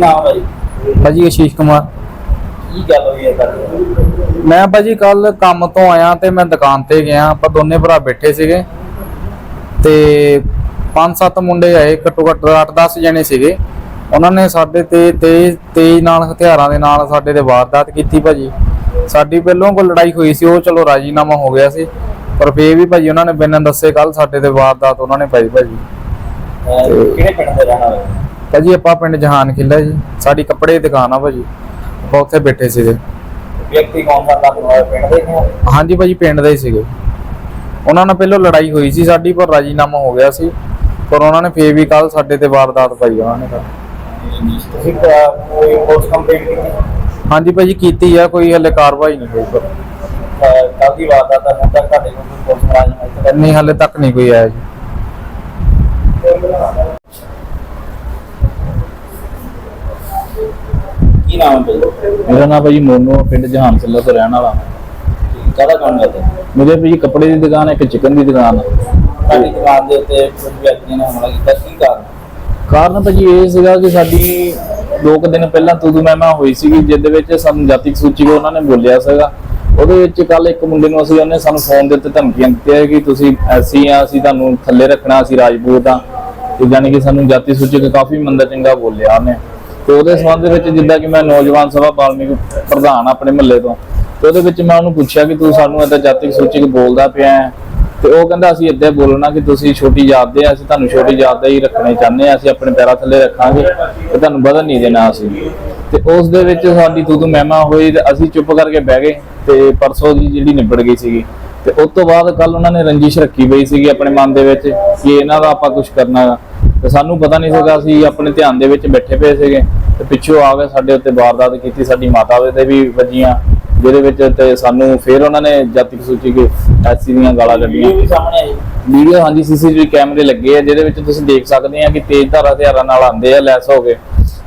ਨਾਮ ਹੈ ਜੀ? ਭਾਜੀ ਆਸ਼ੀਸ਼ ਕੁਮਾਰ। ਕੀ ਗੱਲ ਹੋਈ ਹੈ ਤੁਹਾਡੇ? ਮੈਂ ਭਾਜੀ ਕੱਲ ਕੰਮ ਤੋਂ ਆਇਆ ਤੇ ਮੈਂ ਦੁਕਾਨ ਤੇ ਗਿਆ। ਆਪਾਂ ਦੋਨੇ ਭਰਾ ਬੈਠੇ ਸੀਗੇ। ਤੇ ਪੰਜ ਸੱਤ ਮੁੰਡੇ ਆਏ ਘੱਟੋ ਘੱਟ 8-10 ਜਣੇ ਸੀਗੇ। ਉਹਨਾਂ ਨੇ ਸਾਡੇ ਤੇ ਤੇਜ਼ ਤੇਜ਼ ਨਾਲ ਹਥਿਆਰਾਂ ਦੇ ਨਾਲ ਸਾਡੇ ਤੇ ਵਾਰਦਾਤ ਕੀਤੀ ਭਾਜੀ। ਸਾਡੀ ਪਹਿਲੋਂ ਕੋਈ ਲੜਾਈ ਹੋਈ ਸੀ ਉਹ ਚਲੋ ਰਾਜੀਨਾਮਾ ਹੋ ਗਿਆ ਸੀ। ਪਰ ਫੇਰ ਵੀ ਭਾਜੀ ਉਹਨਾਂ ਨੇ ਬਿਨਾਂ ਦੱਸੇ ਕੱਲ ਸਾਡੇ ਤੇ ਵਾਰਦਾਤ ਉਹਨਾਂ ਨੇ ਪਾਈ ਭਾਜੀ। ਕਿਹੜੇ ਪਿੰਡ ਦੇ ਰਹਿਣ ਵਾਲੇ? ਹੋ? ਭਾਜੀ ਆਪਾਂ ਪਿੰਡ ਜਹਾਨ ਖਿੱਲਾ ਜੀ। ਸਾਡੀ ਕੱਪੜੇ ਦੀ ਦੁਕਾਨ ਆ ਭਾਜੀ ਆਪਾਂ ਉੱਥੇ ਬੈਠੇ ਸੀਗੇ। ਵਿਅਕਤੀ ਕੌਣ ਸਾ ਤੁਹਾਡੇ ਪਿੰਡ ਦੇ ਨੇ ਹਾਂਜੀ ਭਾਜੀ ਪਿੰਡ ਦੇ ਹੀ ਸੀਗੇ। ਉਹਨਾਂ ਨਾਲ ਪਹਿਲਾਂ ਲੜਾਈ ਹੋਈ ਸੀ ਸਾਡੀ ਪਰ ਰਾਜੀਨਾਮਾ ਹੋ ਗਿਆ ਸੀ। ਪਰ ਉਹਨਾਂ ਨੇ ਫੇਰ ਵੀ ਕੱਲ ਸਾਡੇ ਤੇ ਵਾਰਦਾਤ ਪਾਈ ਉਹਨਾਂ ਨੇ। ਕੱਲ੍ਹ। ਤੁਸੀਂ ਕੋਈ ਪੁਲਿਸ ਕੰਪਲੇਂਟ ਕੀਤੀ? ਹਾਂਜੀ ਭਾਜੀ ਕੀਤੀ ਆ ਕੋਈ ਹਲੇ ਕਾਰਵਾਈ ਨਹੀਂ ਹੋਈ ਪਰ। ਕੱਲ ਦੀ ਵਾਰਦਾਤ ਹੈ ਹੁਣ ਤੱਕ ਤੁਹਾਡੇ ਕੋਲ ਕੋਈ ਪੁਲਿਸ ਮੁਲਾਜ਼ਮ ਇੱਥੇ ਤੱਕ ਨਹੀਂ ਹਲੇ ਤੱਕ ਨਹੀਂ ਕੋਈ ਆਇਆ ਜੀ ਕੀ ਨਾਮ ਹੈ ਜੀ ਮੇਰਾ ਨਾਮ ਭਾਜੀ ਮੋਨੂ ਪਿੰਡ ਜਹਾਨ ਚੱਲਾ ਤੋਂ ਰਹਿਣ ਵਾਲਾ। ਕਾਹਦਾ ਕੰਮ ਕਰਦੇ ਮੇਰੇ ਭਾਜੀ ਕੱਪੜੇ ਦੀ ਦੁਕਾਨ ਹੈ ਇੱਕ ਚਿਕਨ ਦੀ ਦੁਕਾਨ ਹੈ। ਤੁਹਾਡੀ ਦੁਕਾਨ ਦੇ ਉੱਤੇ ਕੁਝ ਵਿਅਕਤੀਆਂ ਨੇ ਹਮਲਾ ਕੀਤਾ ਕੀ ਕਾਰਨ? ਕਾਰਨ ਭਾਜੀ ਇਹ ਸੀਗਾ ਕਿ ਸਾਡੀ ਦੋ ਕੁ ਦਿਨ ਪਹਿਲਾਂ ਤੁਦੂ ਮਹਿਮਾ ਹੋਈ ਸੀਗੀ ਜਿਹਦੇ ਵਿੱਚ ਸਾਨੂੰ ਜਾਤਿਕ ਸੂਚੀ ਕੋ ਉਹਨਾਂ ਨੇ ਬੋਲਿਆ ਸੀਗਾ। ਉਹਦੇ ਵਿੱਚ ਕੱਲ ਇੱਕ ਮੁੰਡੇ ਨੂੰ ਅਸੀਂ ਉਹਨੇ ਸਾਨੂੰ ਫੋਨ ਦੇ ਉੱਤੇ ਧਮਕੀਆਂ ਦਿੱਤੀਆਂ ਕਿ ਤੁਸੀਂ ਐਸੀ ਆ ਅਸੀਂ ਤੁਹਾਨੂੰ ਥੱਲੇ ਰੱਖਣਾ ਅਸੀਂ ਰਾਜਪੂਤ ਆ। ਤੇ ਯਾਨੀ ਕਿ ਸਾਨੂੰ ਜਾਤੀ ਸੂਚੀ ਕੋ ਕਾਫੀ ਮੰਦਾ ਚੰਗਾ ਬੋਲਿਆ ਉਹਨੇ। ਤੇ ਉਹਦੇ ਸੰਬੰਧ ਵਿੱਚ ਜਿੱਦਾਂ ਕਿ ਮੈਂ ਨੌਜਵਾਨ ਸਭਾ ਬਾਲਮੀਕ ਪ੍ਰਧਾਨ ਆਪਣੇ ਮਹੱਲੇ ਤੋਂ ਤੇ ਉਹਦੇ ਵਿੱਚ ਮੈਂ ਉਹਨੂੰ ਪੁੱਛਿਆ ਕਿ ਤੂੰ ਸਾਨੂੰ ਏਦਾਂ ਜਾਤਿਕ ਸੂਚੀ ਬੋਲਦਾ ਪਿਆ ਹੈ। ਤੇ ਉਹ ਕਹਿੰਦਾ ਅਸੀਂ ਏਦਾਂ ਬੋਲਣਾ ਕਿ ਤੁਸੀਂ ਛੋਟੀ ਜਾਤ ਦੇ ਆ, ਅਸੀਂ ਤੁਹਾਨੂੰ ਛੋਟੀ ਜਾਤ ਦਾ ਹੀ ਰੱਖਣੇ ਚਾਹੁੰਦੇ ਆ ਅਸੀਂ ਆਪਣੇ ਪੈਰਾਂ ਥੱਲੇ ਰੱਖਾਂਗੇ ਤੇ ਤੁਹਾਨੂੰ ਵਧਣ ਨਹੀਂ ਦੇਣਾ ਅਸੀਂ। ਤੇ ਉਸ ਦੇ ਵਿੱਚ ਸਾਡੀ ਤੂੰ ਤੂੰ ਮਹਿਮਾ ਹੋਈ ਤੇ ਅਸੀਂ ਚੁੱਪ ਕਰਕੇ ਬਹਿ ਗਏ ਤੇ ਪਰਸੋਂ ਦੀ ਜਿਹੜੀ ਨਿਬੜ ਗਈ ਸੀਗੀ। ਤੇ ਉਸ ਤੋਂ ਬਾਅਦ ਕੱਲ ਉਹਨਾਂ ਨੇ ਰੰਜਿਸ਼ ਰੱਖੀ ਪਈ ਸੀਗੀ ਆਪਣੇ ਮਨ ਦੇ ਵਿੱਚ ਕਿ ਇਹਨਾਂ ਦਾ ਆਪਾਂ ਕੁਝ ਕਰਨਾ ਤੇ ਸਾਨੂੰ ਪਤਾ ਨਹੀਂ ਸੀਗਾ ਅਸੀਂ ਆਪਣੇ ਧਿਆਨ ਦੇ ਵਿੱਚ ਬੈਠੇ ਪਏ ਸੀਗੇ ਤੇ ਪਿੱਛੋਂ ਆ ਕੇ ਸਾਡੇ ਉੱਤੇ ਵਾਰਦਾਤ ਕੀਤੀ ਸਾਡੀ ਮਾਤਾ ਤੇ ਵੀ ਵੱਜੀਆਂ ਜਿਹਦੇ ਵਿੱਚ ਤੇ ਸਾਨੂੰ ਫਿਰ ਉਹਨਾਂ ਨੇ ਜਾਤਿਕ ਸੂਚੀ ਕੇ ਐਸੀ ਦੀਆਂ ਗਾਲਾਂ ਕੱਢੀਆਂ। ਵੀਡੀਓ ਹਾਂਜੀ ਸੀਸੀਟੀਵੀ ਕੈਮਰੇ ਲੱਗੇ ਆ ਜਿਹਦੇ ਵਿੱਚ ਤੁਸੀਂ ਦੇਖ ਸਕਦੇ ਆ ਕਿ ਤੇਜ਼ ਧਾਰ ਹਥਿਆਰਾਂ ਨਾਲ ਆਂਦੇ ਆ ਲੈਸ ਹੋ ਕੇ।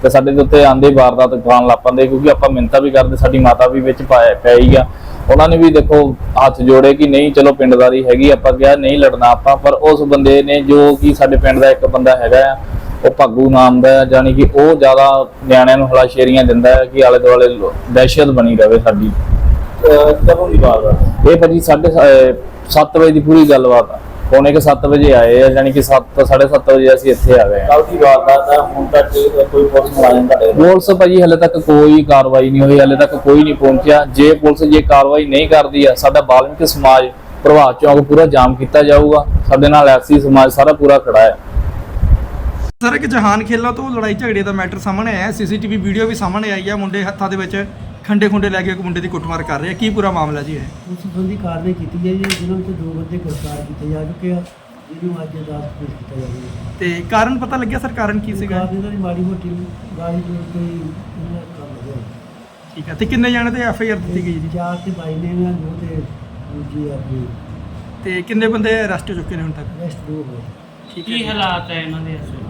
ਤੇ ਸਾਡੇ ਦੇ ਉੱਤੇ ਆਂਦੇ ਵਾਰਦਾਤ ਖਾਣ ਲੱਪਾਂਦੇ ਕਿਉਂਕਿ ਆਪਾਂ ਮਿੰਤਾ ਵੀ ਕਰਦੇ ਸਾਡੀ ਮਾਤਾ ਵੀ ਵਿੱਚ ਪਾਇਆ ਪਈ ਆ। ਉਹਨਾਂ ਨੇ ਵੀ ਦੇਖੋ ਹੱਥ ਜੋੜੇ ਕਿ ਨਹੀਂ ਚਲੋ ਪਿੰਡਦਾਰੀ ਹੈਗੀ ਆਪਾਂ ਕਿਹਾ ਨਹੀਂ ਲੜਨਾ ਆਪਾਂ ਪਰ ਉਸ ਬੰਦੇ ਨੇ ਜੋ ਕਿ ਸਾਡੇ ਪਿੰਡ ਦਾ ਇੱਕ ਬੰਦਾ ਹੈਗਾ ਆ ਉਹ ਭਾਗੂ ਨਾਮ ਦਾ ਜਾਣੀ ਕਿ ਉਹ ਜ਼ਿਆਦਾ ਨਿਆਣਿਆਂ ਨੂੰ ਹਲਾਸ਼ੇਰੀਆਂ ਦਿੰਦਾ ਹੈ ਕਿ ਆਲੇ ਦੁਆਲੇ ਦਹਿਸ਼ਤ ਬਣੀ ਰਵੇ ਸਾਡੀ। ਕਦੋਂ ਦੀ ਇਹ ਭਾਜੀ 7:30 ਵਜੇ ਦੀ ਪੂਰੀ ਗੱਲਬਾਤ ਆ। ਪੌਣੇ ਕਿ 7 ਵਜੇ ਆਏ ਆ ਯਾਨੀ ਕਿ 7 7:30 ਵਜੇ ਅਸੀਂ ਇੱਥੇ ਆ ਗਏ ਆ। ਕੱਲ ਦੀ ਵਾਰਦਾਤ ਹੈ ਹੁਣ ਤੱਕ ਕੋਈ ਪੁਲਿਸ ਮੁਲਾਜ਼ਮ ਤੁਹਾਡੇ ਪੁਲਿਸ ਭਾਜੀ ਹਲੇ ਤੱਕ ਕੋਈ ਕਾਰਵਾਈ ਨਹੀਂ ਹੋਈ ਹਲੇ ਤੱਕ ਕੋਈ ਨਹੀਂ ਪਹੁੰਚਿਆ। ਜੇ ਪੁਲਿਸ ਜੇ ਕਾਰਵਾਈ ਨਹੀਂ ਕਰਦੀ ਆ ਸਾਡਾ ਬਾਲਮਿਕ ਸਮਾਜ ਪ੍ਰਭਾਤ ਚੌਂਕ ਪੂਰਾ ਜਾਮ ਕੀਤਾ ਜਾਊਗਾ। ਸਾਡੇ ਨਾਲ ਐਸੀ ਸਮਾਜ ਸਾਰਾ ਪੂਰਾ ਖੜਾ ਹੈ ਸਰ ਇੱਕ ਜਹਾਨ ਖੇਲਾ ਤੋਂ ਲੜਾਈ ਝਗੜੇ ਦਾ ਮੈਟਰ ਸਾਹਮਣੇ ਆਇਆ ਸੀਸੀਟੀਵੀ ਵੀਡੀਓ ਵੀ ਸਾਹਮਣੇ ਆਈ ਹੈ ਮੁੰਡੇ ਹੱਥਾਂ ਦੇ ਵਿੱਚ ਖੰਡੇ ਖੁੰਡੇ ਲੈ ਕੇ ਇੱਕ ਮੁੰਡੇ ਦੀ ਕੁੱਟਮਾਰ ਕਰ ਰਹੇ ਆ। ਕੀ ਪੂਰਾ ਮਾਮਲਾ ਜੀ ਇਹ? ਉਸ ਸੰਬੰਧੀ ਕਾਰਵਾਈ ਕੀਤੀ ਜਾਈ ਹੈ ਜਿਨ੍ਹਾਂ ਵਿੱਚ ਦੋ ਬੰਦੇ ਗ੍ਰਿਫਤਾਰ ਕੀਤੇ ਜਾ ਚੁੱਕੇ ਆ ਜਿਹਨੂੰ ਅੱਜ ਅਦਾਲਤ ਪੇਸ਼ ਕੀਤਾ ਜਾਵੇਗਾ ਤੇ ਕਾਰਨ ਪਤਾ ਲੱਗਿਆ ਸਰ? ਕਾਰਨ ਕੀ ਸੀਗਾ? ਸਰਕਾਰ ਦੀ ਮਾੜੀ ਮੋਟੀ ਗਾਲੀ ਜੋ ਕੋਈ ਇਹਨਾਂ ਦਾ ਕੰਮ ਹੈ ਠੀਕ ਹੈ ਤੇ ਕਿੰਨੇ ਜਾਣੇ ਤੇ ਐਫ ਆਈ ਆਰ ਦਿੱਤੀ ਗਈ ਜੀ? ਚਾਰ ਤੇ ਬਾਈ ਨੇ ਇਹਨਾਂ ਨੂੰ ਤੇ ਦੂਜੀ ਆਪਣੀ ਤੇ ਕਿੰਨੇ ਬੰਦੇ ਅਰੈਸਟ ਹੋ ਚੁੱਕੇ ਨੇ ਹੁਣ ਤੱਕ? ਰੈਸਟ ਦੋ ਹੋਏ। ਠੀਕ ਕੀ ਹਾਲਾਤ ਹੈ ਇਹਨਾਂ ਦੇ ਇਸ ਵੇਲੇ?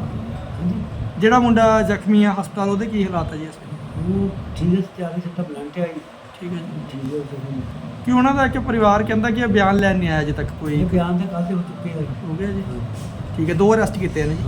ਹਾਂਜੀ। ਜਿਹੜਾ ਮੁੰਡਾ ਜ਼ਖਮੀ ਆ ਹਸਪਤਾਲ ਉਹਦੇ ਕੀ ਹਾਲਾਤ ਹੈ ਜੀ ਇਸ ਵੇਲੇ? ਉਹ ਠੀਕ ਹੈ ਚਾਰ ਸੱਟਾ ਬਲੰਟ ਆਈ ਠੀਕ ਹੈ ਜੀ। ਠੀਕ ਹੈ ਤੇ ਹੁਣ ਕਿ ਉਹਨਾਂ ਦਾ ਇੱਕ ਪਰਿਵਾਰ ਕਹਿੰਦਾ ਕਿ ਇਹ ਬਿਆਨ ਲੈਣ ਨਹੀਂ ਆਇਆ ਅਜੇ ਤੱਕ ਕੋਈ। ਇਹ ਬਿਆਨ ਦੇ ਕਾਸੇ ਹੋ ਚੁੱਕੇ ਹੋ ਗਿਆ ਜੀ। ਠੀਕ ਹੈ ਦੋ ਅਰੈਸਟ ਕੀਤੇ ਨੇ ਜੀ।